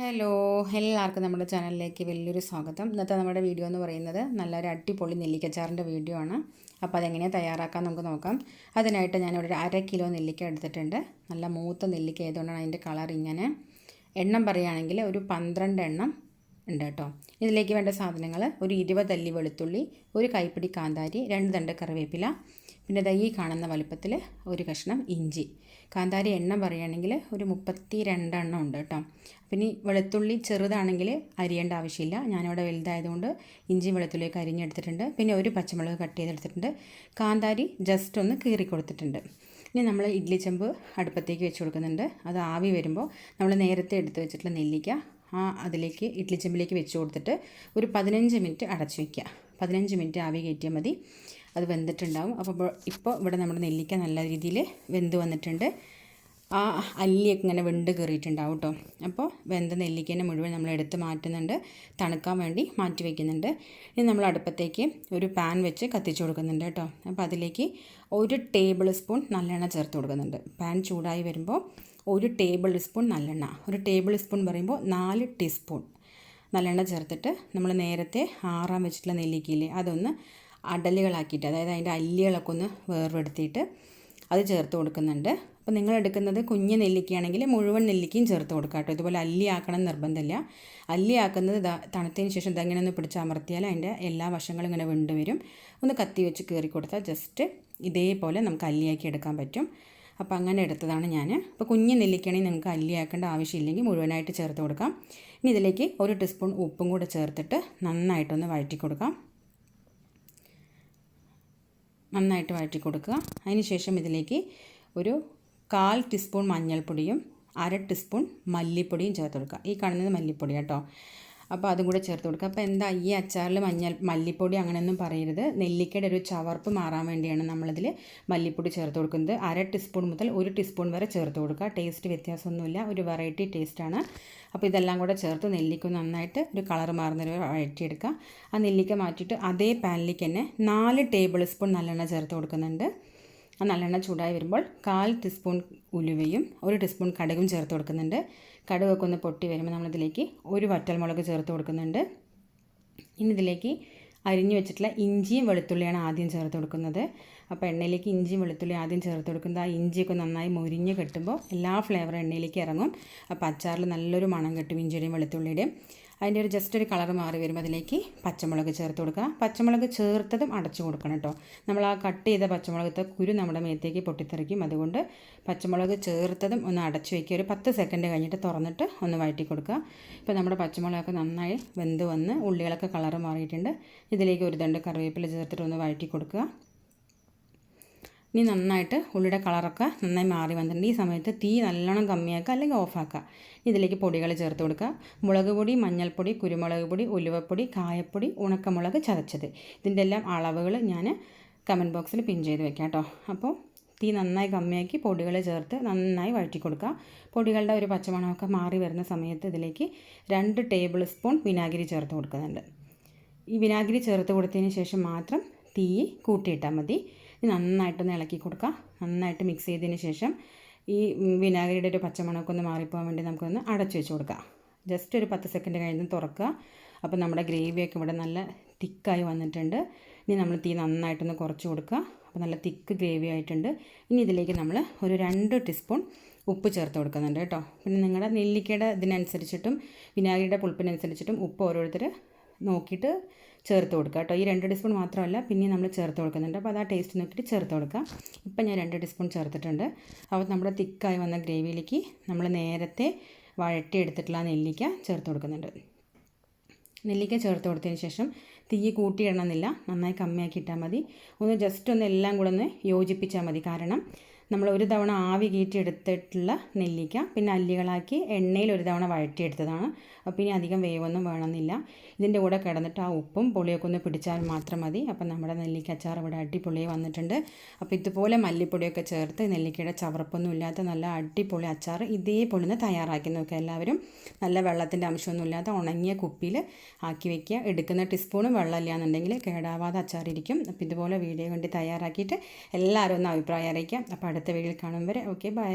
Hello എല്ലാവർക്കും നമ്മുടെ ചാനലിലേക്ക് വലിയൊരു സ്വാഗതം. ഇന്നത്തെ നമ്മുടെ വീഡിയോ എന്ന് പറയുന്നത് നല്ലൊരു അടിപൊളി നെല്ലിക്കച്ചാറിന്റെ വീഡിയോ ആണ്. അപ്പോൾ അതെങ്ങനെയാണ് തയ്യാറാക്കാൻ നമുക്ക് നോക്കാം. അതിനായിട്ട് ഞാനിവിടെ ഒരു അര കിലോ നെല്ലിക്ക എടുത്തിട്ടുണ്ട്. നല്ല മൂത്ത നെല്ലിക്ക ആയതുകൊണ്ടാണ് അതിന്റെ കളർ ഇങ്ങനെ. എണ്ണം പറയുകയാണെങ്കിൽ ഒരു പന്ത്രണ്ട് എണ്ണം ഉണ്ട് കേട്ടോ ഇതിലേക്ക് വേണ്ട സാധനങ്ങൾ ഒരു ഇരുപത് അല്ലി വെളുത്തുള്ളി ഒരു കൈപ്പിടി കാന്താരി രണ്ട് തണ്ട് കറിവേപ്പില പിന്നെ ദൈ കാണുന്ന വലുപ്പത്തിൽ ഒരു കഷ്ണം ഇഞ്ചി. കാന്താരി എണ്ണം പറയുകയാണെങ്കിൽ ഒരു മുപ്പത്തി രണ്ടെണ്ണം ഉണ്ട് കേട്ടോ. പിന്നെ വെളുത്തുള്ളി ചെറുതാണെങ്കിൽ അരിയേണ്ട ആവശ്യമില്ല. ഞാനിവിടെ വലുതായതുകൊണ്ട് ഇഞ്ചി വെളുത്തുള്ളിയൊക്കെ അരിഞ്ഞെടുത്തിട്ടുണ്ട്. പിന്നെ ഒരു പച്ചമുളക് കട്ട് ചെയ്തെടുത്തിട്ടുണ്ട്. കാന്താരി ജസ്റ്റ് ഒന്ന് കീറി കൊടുത്തിട്ടുണ്ട്. ഇനി നമ്മൾ ഇഡ്ലി ചെമ്പ് അടുപ്പത്തേക്ക് വെച്ച് കൊടുക്കുന്നുണ്ട്. അത് ആവി വരുമ്പോൾ നമ്മൾ നേരത്തെ എടുത്ത് വെച്ചിട്ടുള്ള നെല്ലിക്ക ആ അതിലേക്ക് ഇഡ്ലി ചെമ്പിലേക്ക് വെച്ച് കൊടുത്തിട്ട് ഒരു പതിനഞ്ച് മിനിറ്റ് അടച്ചു വയ്ക്കുക പതിനഞ്ച് മിനിറ്റ് ആവി കയറ്റിയാൽ മതി. അത് വെന്തിട്ടുണ്ടാവും. അപ്പോൾ ഇപ്പോൾ ഇവിടെ നമ്മുടെ നെല്ലിക്ക നല്ല രീതിയിൽ വെന്ത് വന്നിട്ടുണ്ട്. ആ അല്ലിയൊക്കെ ഇങ്ങനെ വെണ്ട് കയറിയിട്ടുണ്ടാവും കേട്ടോ. അപ്പോൾ വെന്ത നെല്ലിക്കേനെ മുഴുവൻ നമ്മൾ എടുത്ത് മാറ്റുന്നുണ്ട്. തണുക്കാൻ വേണ്ടി മാറ്റി വയ്ക്കുന്നുണ്ട് ഇനി നമ്മൾ അടുപ്പത്തേക്ക് ഒരു പാൻ വെച്ച് കത്തിച്ച് കൊടുക്കുന്നുണ്ട് കേട്ടോ. അപ്പോൾ അതിലേക്ക് ഒരു ടേബിൾ സ്പൂൺ നല്ലെണ്ണ ചേർത്ത് കൊടുക്കുന്നുണ്ട്. പാൻ ചൂടായി വരുമ്പോൾ ഒരു ടേബിൾ സ്പൂൺ നല്ലെണ്ണ. ഒരു ടേബിൾ സ്പൂൺ പറയുമ്പോൾ നാല് ടീസ്പൂൺ നല്ലെണ്ണ ചേർത്തിട്ട് നമ്മൾ നേരത്തെ ആറാൻ വെച്ചിട്ടുള്ള നെല്ലിക്കയില്ലേ അതൊന്ന് അടലുകളാക്കിയിട്ട് അതായത് അതിന്റെ അല്ലികളൊക്കെ ഒന്ന് വേർപെടുത്തിയിട്ട് അത് ചേർത്ത് കൊടുക്കുന്നുണ്ട്. അപ്പോൾ നിങ്ങൾ എടുക്കുന്നത് കുഞ്ഞ് നെല്ലിക്കയാണെങ്കിൽ മുഴുവൻ നെല്ലിക്കയും ചേർത്ത് കൊടുക്കുക കേട്ടോ. ഇതുപോലെ അല്ലി ആക്കണം നിർബന്ധമില്ല. അല്ലി ആക്കുന്നത് തണുത്തതിന് ശേഷം ഇതങ്ങനെ ഒന്ന് പിടിച്ചമർത്തിയാൽ അതിന്റെ എല്ലാ വശങ്ങളും ഇങ്ങനെ വിണ്ടുവരും ഒന്ന് കത്തി വെച്ച് കയറി കൊടുത്താൽ ജസ്റ്റ് ഇതേപോലെ നമുക്ക് അല്ലിയാക്കി എടുക്കാൻ പറ്റും. അപ്പോൾ അങ്ങനെ എടുത്തതാണ് ഞാൻ. അപ്പോൾ കുഞ്ഞ് നെല്ലിക്കണി നിങ്ങൾക്ക് അല്ലിയാക്കേണ്ട ആവശ്യമില്ലെങ്കിൽ മുഴുവനായിട്ട് ചേർത്ത് കൊടുക്കാം. ഇനി ഇതിലേക്ക് ഒരു ടീസ്പൂൺ ഉപ്പും കൂടെ ചേർത്തിട്ട് നന്നായിട്ടൊന്ന് വഴറ്റി കൊടുക്കാം. നന്നായിട്ട് വഴറ്റി കൊടുക്കുക. അതിന് ശേഷം ഇതിലേക്ക് ഒരു കാൽ ടീസ്പൂൺ മഞ്ഞൾപ്പൊടിയും അര ടീസ്പൂൺ മല്ലിപ്പൊടിയും ചേർത്ത് കൊടുക്കുക. ഈ കാണുന്നത് മല്ലിപ്പൊടി കേട്ടോ. അപ്പോൾ അതും കൂടെ ചേർത്ത് കൊടുക്കുക അപ്പോൾ എന്താ ഈ അച്ചാറിൽ മഞ്ഞൾ മല്ലിപ്പൊടി അങ്ങനെയൊന്നും പറയരുത്. നെല്ലിക്കയുടെ ഒരു ചവർപ്പ് മാറാൻ വേണ്ടിയാണ് നമ്മളിതിൽ മല്ലിപ്പൊടി ചേർത്ത് കൊടുക്കുന്നത്. അര ടീസ്പൂൺ മുതൽ ഒരു ടീസ്പൂൺ വരെ ചേർത്ത് കൊടുക്കുക. ടേസ്റ്റ് വ്യത്യാസമൊന്നുമില്ല. ഒരു വെറൈറ്റി ടേസ്റ്റാണ് അപ്പോൾ ഇതെല്ലാം കൂടെ ചേർത്ത് നെല്ലിക്ക നന്നായിട്ട് ഒരു കളർ മാറുന്നൊരു വഴറ്റിയെടുക്കുക. ആ നെല്ലിക്ക മാറ്റിയിട്ട് അതേ പാനിലേക്ക് തന്നെ നാല് ടേബിൾ സ്പൂൺ നല്ലെണ്ണ ചേർത്ത് കൊടുക്കുന്നുണ്ട്. ആ നല്ലെണ്ണ ചൂടായി വരുമ്പോൾ കാൽ ടീസ്പൂൺ ഉലുവയും ഒരു ടീസ്പൂൺ കടുകും ചേർത്ത് കൊടുക്കുന്നുണ്ട്. കടുകൊക്കെ ഒന്ന് പൊട്ടി വരുമ്പോൾ നമ്മളിതിലേക്ക് ഒരു വറ്റൽമുളക് ചേർത്ത് കൊടുക്കുന്നുണ്ട്. ഇനി ഇതിലേക്ക് അരിഞ്ഞു വെച്ചിട്ടുള്ള ഇഞ്ചിയും വെളുത്തുള്ളിയാണ് ആദ്യം ചേർത്ത് കൊടുക്കുന്നത്. അപ്പോൾ എണ്ണയിലേക്ക് ഇഞ്ചിയും വെളുത്തുള്ളി ആദ്യം ചേർത്ത് കൊടുക്കുന്നത്. ആ ഇഞ്ചിയൊക്കെ നന്നായി മുരിഞ്ഞ് കെട്ടുമ്പോൾ എല്ലാ ഫ്ലേവറും എണ്ണയിലേക്ക് ഇറങ്ങും. അപ്പോൾ അച്ചാറിൽ നല്ലൊരു മണം കെട്ടും ഇഞ്ചിയുടെയും വെളുത്തുള്ളിയുടെയും. അതിന്റെ ഒരു ജസ്റ്റ് ഒരു കളർ മാറി വരുമ്പോൾ അതിലേക്ക് പച്ചമുളക് ചേർത്ത് കൊടുക്കുക. പച്ചമുളക് ചേർത്തതും അടച്ചു കൊടുക്കണം കേട്ടോ. നമ്മൾ ആ കട്ട് ചെയ്ത പച്ചമുളകത്തെ കുരു നമ്മുടെ മേത്തേക്ക് പൊട്ടിത്തെറിക്കും. അതുകൊണ്ട് പച്ചമുളക് ചേർത്തതും ഒന്ന് അടച്ചു വയ്ക്കുക. ഒരു പത്ത് സെക്കൻഡ് കഴിഞ്ഞിട്ട് തുറന്നിട്ട് ഒന്ന് വഴറ്റി കൊടുക്കുക. ഇപ്പോൾ നമ്മുടെ പച്ചമുളകൊക്കെ നന്നായി വെന്ത് വന്ന് ഉള്ളികളൊക്കെ കളർ മാറിയിട്ടുണ്ട്. ഇതിലേക്ക് ഒരു ദണ്ട് കറിവേപ്പില ചേർത്തിട്ട് ഒന്ന് വഴറ്റി കൊടുക്കുക. ഇനി നന്നായിട്ട് ഉള്ളിയുടെ കളറൊക്കെ നന്നായി മാറി വന്നിട്ടുണ്ട്. ഈ സമയത്ത് തീ നല്ലോണം കമ്മിയാക്കുക അല്ലെങ്കിൽ ഓഫാക്കുക ഇതിലേക്ക് പൊടികൾ ചേർത്ത് കൊടുക്കുക. മുളക് പൊടി മഞ്ഞൾപ്പൊടി കുരുമുളക് പൊടി ഉലുവപ്പൊടി കായപ്പൊടി ഉണക്കമുളക് ചതച്ചത്. ഇതിന്റെ എല്ലാം അളവുകൾ ഞാൻ കമന്റ് ബോക്സിൽ പിൻ ചെയ്ത് വെക്കാം കേട്ടോ. അപ്പോൾ തീ നന്നായി കമ്മിയാക്കി പൊടികൾ ചേർത്ത് നന്നായി വഴറ്റി കൊടുക്കുക. പൊടികളുടെ ഒരു പച്ചമണമൊക്കെ മാറി വരുന്ന സമയത്ത് ഇതിലേക്ക് രണ്ട് ടേബിൾ സ്പൂൺ വിനാഗിരി ചേർത്ത് കൊടുക്കുന്നുണ്ട്. ഈ വിനാഗിരി ചേർത്ത് കൊടുത്തതിന് ശേഷം മാത്രം തീ കൂട്ടിയിട്ടാൽ മതി. നന്നായിട്ടൊന്ന് ഇളക്കി കൊടുക്കുക നന്നായിട്ട് മിക്സ് ചെയ്തതിന് ശേഷം ഈ വിനാഗിരിയുടെ ഒരു പച്ചമണമൊക്കെ ഒന്ന് മാറിപ്പോകാൻ വേണ്ടി നമുക്കൊന്ന് അടച്ചു വെച്ച് കൊടുക്കാം. ജസ്റ്റ് ഒരു പത്ത് സെക്കൻഡ് കഴിഞ്ഞ് തുറക്കുക അപ്പോൾ നമ്മുടെ ഗ്രേവിയൊക്കെ ഇവിടെ നല്ല തിക്കായി വന്നിട്ടുണ്ട്. ഇനി നമ്മൾ തീ നന്നായിട്ടൊന്ന് കുറച്ച് കൊടുക്കുക അപ്പോൾ നല്ല തിക്ക് ഗ്രേവി ആയിട്ടുണ്ട്. ഇനി ഇതിലേക്ക് നമ്മൾ ഒരു രണ്ട് ടീസ്പൂൺ ഉപ്പ് ചേർത്ത് കൊടുക്കുന്നുണ്ട് കേട്ടോ. പിന്നെ നിങ്ങളുടെ നെല്ലിക്കയുടെ ഇതിനനുസരിച്ചിട്ടും വിനാഗിരിയുടെ പുളിപ്പിനനുസരിച്ചിട്ടും ഉപ്പ് ഓരോരുത്തർ നോക്കിയിട്ട് ചേർത്ത് കൊടുക്കുക കേട്ടോ. ഈ രണ്ട് ടീസ്പൂൺ മാത്രമല്ല പിന്നെ നമ്മൾ ചേർത്ത് കൊടുക്കുന്നുണ്ട്. അപ്പോൾ അത് ആ ടേസ്റ്റ് നോക്കിയിട്ട് ചേർത്ത് കൊടുക്കുക ഇപ്പം ഞാൻ രണ്ട് ടീസ്പൂൺ ചേർത്തിട്ടുണ്ട്. അപ്പോൾ നമ്മുടെ തിക്കായി വന്ന ഗ്രേവിയിലേക്ക് നമ്മൾ നേരത്തെ വഴറ്റിയെടുത്തിട്ടുള്ള നെല്ലിക്ക ചേർത്ത് കൊടുക്കുന്നുണ്ട്. നെല്ലിക്ക ചേർത്ത് കൊടുത്തതിന് ശേഷം തീ കൂട്ടിയിടണമെന്നില്ല. നന്നായി കമ്മിയാക്കി ഇട്ടാൽ മതി. ഒന്ന് ജസ്റ്റ് ഒന്ന് എല്ലാം കൂടെ ഒന്ന് യോജിപ്പിച്ചാൽ മതി. കാരണം നമ്മൾ ഒരു തവണ ആവി കീറ്റിയെടുത്തിട്ടുള്ള നെല്ലിക്ക പിന്നെ അല്ലികളാക്കി എണ്ണയിൽ ഒരു തവണ വഴറ്റിയെടുത്തതാണ്. അപ്പോൾ ഇനി അധികം വേവൊന്നും വേണമെന്നില്ല. ഇതിന്റെ കൂടെ കിടന്നിട്ട് ആ ഉപ്പും പുളിയൊക്കെ ഒന്ന് പിടിച്ചാൽ മാത്രം മതി. അപ്പം നമ്മുടെ നെല്ലിക്ക അച്ചാർ ഇവിടെ അടിപൊളി വന്നിട്ടുണ്ട്. അപ്പോൾ ഇതുപോലെ മല്ലിപ്പൊടിയൊക്കെ ചേർത്ത് നെല്ലിക്കയുടെ ചവർപ്പൊന്നും ഇല്ലാത്ത നല്ല അടിപൊളി അച്ചാർ ഇതേപോലെ ഒന്ന് തയ്യാറാക്കി നോക്കുക എല്ലാവരും. നല്ല വെള്ളത്തിന്റെ അംശമൊന്നും ഇല്ലാത്ത ഉണങ്ങിയ കുപ്പിയിൽ ആക്കി വെക്കുക. എടുക്കുന്ന ടീസ്പൂണും വെള്ളമില്ല എന്നുണ്ടെങ്കിൽ കേടാവാതെ അച്ചാറിരിക്കും അപ്പോൾ ഇതുപോലെ വീഡിയോ വേണ്ടി തയ്യാറാക്കിയിട്ട് എല്ലാവരും ഒന്ന് അഭിപ്രായം അറിയിക്കാം അപ്പോൾ അടുത്ത വീഡിയോയിൽ കാണും വരെ. Okay bye